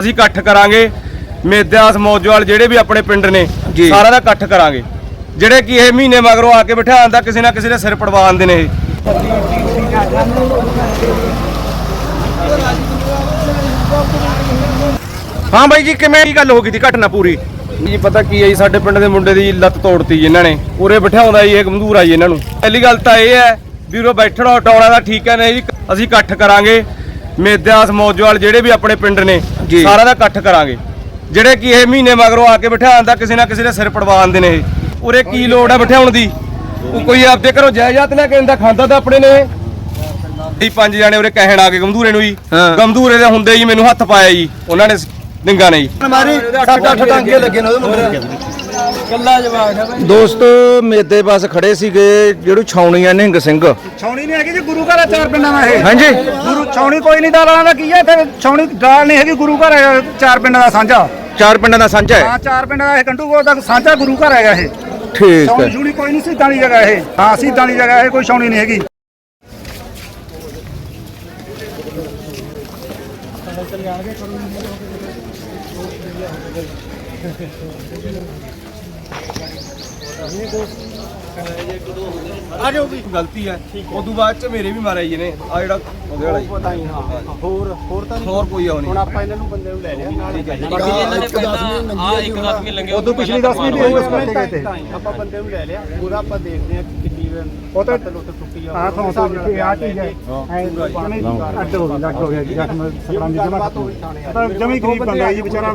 ਅਸੀਂ ਇਕੱਠ ਕਰਾਂਗੇ ਮੇਦਿਆਸ ਮੌਜਵਾਲ ਜਿਹੜੇ ਵੀ ਆਪਣੇ ਪਿੰਡ ਨੇ ਜੀ। ਸਾਰਿਆਂ ਦਾ ਇਕੱਠ ਕਰਾਂਗੇ। ਜਿਹੜੇ ਕਿ ਇਹ ਮਹੀਨੇ ਮਗਰੋਂ ਆ ਕੇ ਬਿਠਾ ਆਂਦਾ ਕਿਸੇ ਨਾ ਕਿਸੇ ਦੇ ਸਿਰ ਪੜਵਾ ਆਂਦੇ ਨੇ ਇਹ। ਹਾਂ ਬਾਈ ਜੀ ਕਿਵੇਂ ਕੀ ਗੱਲ ਹੋ ਗਈ ਸੀ ਘਟਨਾ ਪੂਰੀ? ਜੀ ਪਤਾ ਕੀ ਹੈ ਜੀ ਸਾਡੇ ਪਿੰਡ ਦੇ ਮੁੰਡੇ ਦੀ ਲੱਤ ਤੋੜਤੀ ਜੀ ਇਹਨਾਂ ਨੇ। ਉਰੇ ਬਿਠਾਉਂਦਾ ਜੀ ਇਹ ਗੰਦੂਰ ਆ ਜੀ ਇਹਨਾਂ ਨੂੰ। ਪਹਿਲੀ ਗੱਲ ਤਾਂ ਇਹ ਹੈ ਵੀ ਉਰੇ ਬੈਠਣਾ ਉਟਾਉਣਾ ਦਾ ਠੀਕ ਹੈ ਨਹੀਂ ਜੀ ਅਸੀਂ ਇਕੱਠ ਕਰਾਂਗੇ। ਮੇਦਿਆਸ ਮੌਜਵਾਲ ਜਿਹੜੇ ਵੀ ਆਪਣੇ ਪਿੰਡ ਨੇ ਜੀ। ਸਾਰਿਆਂ ਦਾ ਇਕੱਠ ਕਰਾਂਗੇ ਜਿਹੜੇ ਕਿ ਇਹ ਮਹੀਨੇ ਮਗਰੋਂ ਆ ਕੇ ਬਿਠਾ ਆਂਦਾ ਕਿਸੇ ਨਾ ਕਿਸੇ ਦੇ ਸਿਰ ਪੜਵਾ ਆਂਦੇ ਨੇ ਇਹ ਉਰੇ ਕੀ ਲੋੜ ਹੈ ਬਿਠਾਉਣ ਦੀ ਉਹ ਕੋਈ ਆਪਦੇ ਘਰੋਂ ਜਾਇਦਾਦ ਲੈ ਕੇ ਆਂਦਾ ਖਾਂਦਾ ਤਾਂ ਆਪਣੇ ਨੇ ਇਹ। ਪੰਜ ਜਾਣੇ ਉਰੇ ਕਹਿਣ ਆ ਕੇ ਗੰਦੂਰੇ ਨੂੰ ਜੀ ਹਾਂ। ਗੰਦੂਰੇ ਦੇ ਹੁੰਦੇ ਜੀ ਮੈਨੂੰ ਹੱਥ ਪਾਇਆ ਜੀ ਉਹਨਾਂ ਨੇ ਡਿੰਗਾ ਨੇ ਜੀ ਮਾਰੀ ਸੱਟ ਅੱਠ ਟਾਂਗੇ ਲੱਗੇ ਨੇ ਉਹਦੇ ਮੁੰਡੇ ਦੋਸਤੋ ਮੇਦੇ ਪਾਸ ਖੜੇ ਸੀਗੇ ਜਿਹੜੀ ਛਾਉਣੀਆਂ ਨਿਹੰਗ ਸਿੰਘ। ਛਾਉਣੀ ਨਹੀਂ ਹੈਗੀ ਜੀ ਗੁਰੂ ਘਰ ਹੈ ਚਾਰ ਪਿੰਡਾਂ ਦਾ ਇਹ। ਹਾਂਜੀ। ਗੁਰੂ ਛਾਉਣੀ ਕੋਈ ਨਹੀਂ ਦਾਲਾਂ ਦਾ ਕੀ ਹੈ ਇੱਥੇ ਛਾਉਣੀ ਦਾਲ ਨਹੀਂ ਹੈਗੀ ਗੁਰੂ ਘਰ ਹੈ ਚਾਰ ਪਿੰਡਾਂ ਦਾ ਸਾਂਝਾ। ਚਾਰ ਪਿੰਡਾਂ ਦਾ ਸਾਂਝਾ ਹੈ? ਹਾਂ ਚਾਰ ਪਿੰਡਾਂ ਦਾ ਇਹ ਕੰਟੂ ਦਾ ਸਾਂਝਾ ਗੁਰੂ ਘਰ ਹੈਗਾ ਇਹ। ਠੀਕ ਛਾਉਣੀ ਹੈ। ਛੂਣੀ ਕੋਈ ਨਹੀਂ ਸਿੱਧਾਂ ਵਾਲੀ ਜਗ੍ਹਾ ਇਹ। ਹਾਂ ਸਿੱਧਾਂ ਵਾਲੀ ਜਗ੍ਹਾ ਇਹ ਕੋਈ ਛਾਉਣੀ ਨਹੀਂ ਹੈਗੀ। ਗਲਤੀ ਹੈ। ਉਦੋਂ ਬਾਅਦ ਚ ਮੇਰੇ ਵੀ ਮਾਰਿਆ ਜੀ ਨੇ ਆ ਜਿਹੜਾ ਉਹਦੇ ਵਾਲਾ ਪਤਾ ਹੀ ਹਾਂ ਹੋਰ ਹੋਰ ਤਾਂ ਹੋਰ ਕੋਈ ਆਉ ਨਹੀਂ। ਹੁਣ ਆਪਾਂ ਇਹਨਾਂ ਨੂੰ ਬੰਦੇ ਨੂੰ ਲੈ ਲਿਆ। ਨਾਲ ਉਦੋਂ ਪਿਛਲੀ 10 ਵੀ ਉਸ ਕਰਕੇ ਗਏ ਤੇ ਆਪਾਂ ਬੰਦੇ ਨੂੰ ਲੈ ਲਿਆ। ਉਹਦਾ ਆਪਾਂ ਦੇਖਦੇ ਆ ਕਿੰਨੀ ਉਹ ਤਾਂ ਲੁੱਟ ਟੁੱਟੀ ਆ। ਹਾਂ ਤੋਂ ਤੋਂ ਜਿੱਥੇ ਆ ਚੀਜ਼ ਹੈ। ਐ ਅੱਡ ਹੋ ਗਿਆ ਲੱਗ ਹੋ ਗਿਆ ਜੀ। ਜ਼ਖਮ ਸਕਰਾਂ ਦੀ ਜਮਾ ਤਾਂ ਜਮੀ ਗਰੀਬ ਬੰਦਾ ਹੈ ਜੀ ਵਿਚਾਰਾ।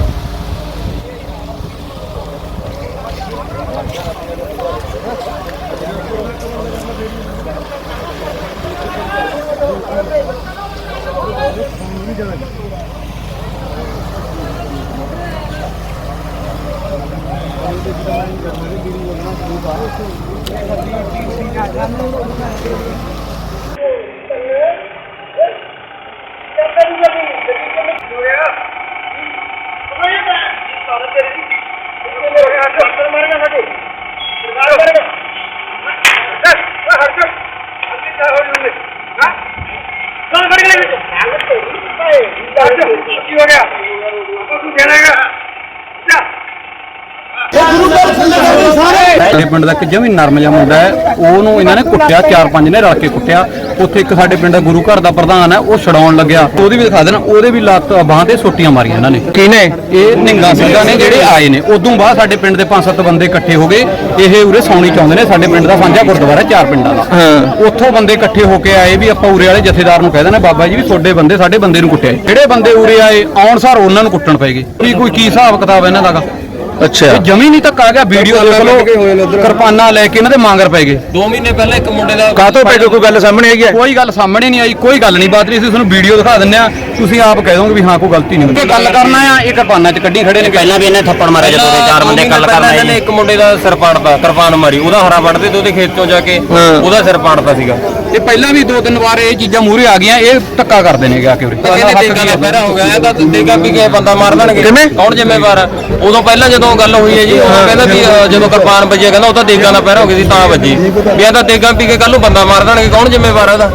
ਕੀ ਹੋ ਗਿਆ ਤੂੰ ਕਹਿਣਾਗਾ ਸਾਡੇ ਪਿੰਡ ਦਾ ਇੱਕ ਜਮੀ ਨਰਮ ਜਿਹਾ ਮੁੰਡਾ ਹੈ ਉਹਨੂੰ ਇਹਨਾਂ ਨੇ ਕੁੱਟਿਆ ਚਾਰ ਪੰਜ ਨੇ ਰਲ ਕੇ ਕੁੱਟਿਆ। ਉੱਥੇ ਇੱਕ ਸਾਡੇ ਪਿੰਡ ਦਾ ਗੁਰੂ ਘਰ ਦਾ ਪ੍ਰਧਾਨ ਹੈ ਉਹ ਛਡਾਉਣ ਲੱਗਿਆ। ਉਹਦੀ ਵੀ ਦਿਖਾ ਦੇਣਾ ਉਹਦੇ ਵੀ ਲੱਤ ਬਾਹਾਂ ਤੇ ਸੋਟੀਆਂ ਮਾਰੀਆਂ ਇਹਨਾਂ ਨੇ। ਕਿਨੇ ਇਹ ਨਿੰਗਾ ਸਿੰਘਾਂ ਨੇ ਜਿਹੜੇ ਆਏ ਨੇ। ਉਦੋਂ ਬਾਅਦ ਸਾਡੇ ਪਿੰਡ ਦੇ ਪੰਜ ਸੱਤ ਬੰਦੇ ਇਕੱਠੇ ਹੋ ਗਏ। ਇਹ ਉਰੇ ਸੌਣੀ ਚਾਹੁੰਦੇ ਨੇ ਸਾਡੇ ਪਿੰਡ ਦਾ ਸਾਂਝਾ ਗੁਰਦੁਆਰਾ ਚਾਰ ਪਿੰਡਾਂ ਦਾ। ਉੱਥੋਂ ਬੰਦੇ ਇਕੱਠੇ ਹੋ ਕੇ ਆਏ ਵੀ ਆਪਾਂ ਉਰੇ ਵਾਲੇ ਜਥੇਦਾਰ ਨੂੰ ਕਹਿ ਦੇਣਾ ਬਾਬਾ ਜੀ ਵੀ ਤੁਹਾਡੇ ਬੰਦੇ ਸਾਡੇ ਬੰਦੇ ਨੂੰ ਕੁੱਟਿਆ। ਜਿਹੜੇ ਬੰਦੇ ਉਰੇ ਆਏ ਆਉਣ ਸਾਰ ਉਹਨਾਂ ਨੂੰ ਕੁੱਟਣ ਪਏਗੇ ਕੀ ਕੋਈ ਕੀ ਹਿਸਾਬ ਕਿਤਾਬ ਇਹਨਾਂ ਦਾ? ਅੱਛਾ। ਜਮੀ ਨਹੀਂ ਧੱਕਾ ਗਿਆ ਵੀਡੀਓ ਦੇਖ ਲਓ। ਕਿਰਪਾਨਾਂ ਲੈ ਕੇ ਇਹਨਾਂ ਦੇ ਮਾਂਗਰ ਪੈ ਗਏ। 2 ਮਹੀਨੇ ਪਹਿਲਾਂ ਇੱਕ ਮੁੰਡੇ ਦਾ ਕਾਹਤੋਂ ਪੈ ਕੋਈ ਗੱਲ ਸਾਹਮਣੇ ਹੈਗੀ ਹੈ? ਕੋਈ ਗੱਲ ਸਾਹਮਣੇ ਨਹੀਂ ਆਈ ਕੋਈ ਗੱਲ ਨਹੀਂ ਬਾਤ ਰਹੀ ਅਸੀਂ ਤੁਹਾਨੂੰ ਵੀਡੀਓ ਦਿਖਾ ਦਿੰਨੇ ਆ ਤੁਸੀਂ ਆਪ ਕਹਿ ਦੋਗੇ ਵੀ ਹਾਂ ਕੋਈ ਗਲਤੀ ਨਹੀਂ ਹੋਈ ਗੱਲ ਕਰਨਾ ਆ ਇਹ ਕਿਰਪਾਨਾਂ 'ਚ ਕੱਢੀ ਖੜੇ ਨੇ। ਪਹਿਲਾਂ ਵੀ ਇਹਨੇ ਥੱਪੜ ਮਾਰਿਆ ਜਦੋਂ ਦੇ ਚਾਰ ਬੰਦੇ ਗੱਲ ਕਰਨ ਆਏ ਨੇ ਇੱਕ ਮੁੰਡੇ ਦਾ ਸਿਰ ਪਾੜਦਾ ਕਿਰਪਾਨ ਮਾਰੀ। ਉਹਦਾ ਹਰਾ ਵੱਢਦੇ ਤੇ ਉਹਦੇ ਖੇਤ ਚੋਂ ਜਾ ਕੇ। ਉਹਦਾ ਸਿਰ ਪਾੜਦਾ ਸੀਗਾ। ਇਹ ਪਹਿਲਾਂ ਵੀ ਦੋ ਤਿੰਨ ਵਾਰ ਇਹ ਚੀਜ਼ਾਂ ਮੂਹਰੇ ਆ ਗਈਆਂ ਇਹ ਧੱਕਾ ਕਰਦੇ ਨੇ ਆ ਕੇ ਉਰੇ। ਕਹਿੰਦੇ ਦੇਗਾ ਦਾ ਪਹਿਰਾ ਹੋ ਗਿਆ ਇਹ ਤਾਂ ਦੇਗਾ ਵੀ ਕੇ ਬੰਦਾ ਮਾਰ ਦੇਣਗੇ? ਕਿਵੇਂ? ਕੌਣ ਜ਼ਿੰਮੇਵਾਰ ਆ? ਉਦੋਂ ਪਹਿਲਾਂ ਜਦੋਂ ਗੱਲ ਹੋਈ ਹੈ ਜੀ ਉਹ ਕਹਿੰਦਾ ਵੀ ਅ, ਜਦੋਂ ਕਿਰਪਾਨ ਵੱਜਿਆ ਕਹਿੰਦਾ ਉਹ ਤਾਂ ਦੇਗਾ ਦਾ ਪਹਿਰਾ ਹੋ ਗਿਆ ਸੀ ਤਾਂ ਵੱਜੀ। ਵੀ ਇਹ ਤਾਂ ਦੇਗਾ ਪੀ ਕੇ ਕੱਲ ਨੂੰ ਬੰਦਾ ਮਾਰ ਦੇਣਗੇ ਕੌਣ ਜ਼ਿੰਮੇਵਾਰ ਆ ਇਹਦਾ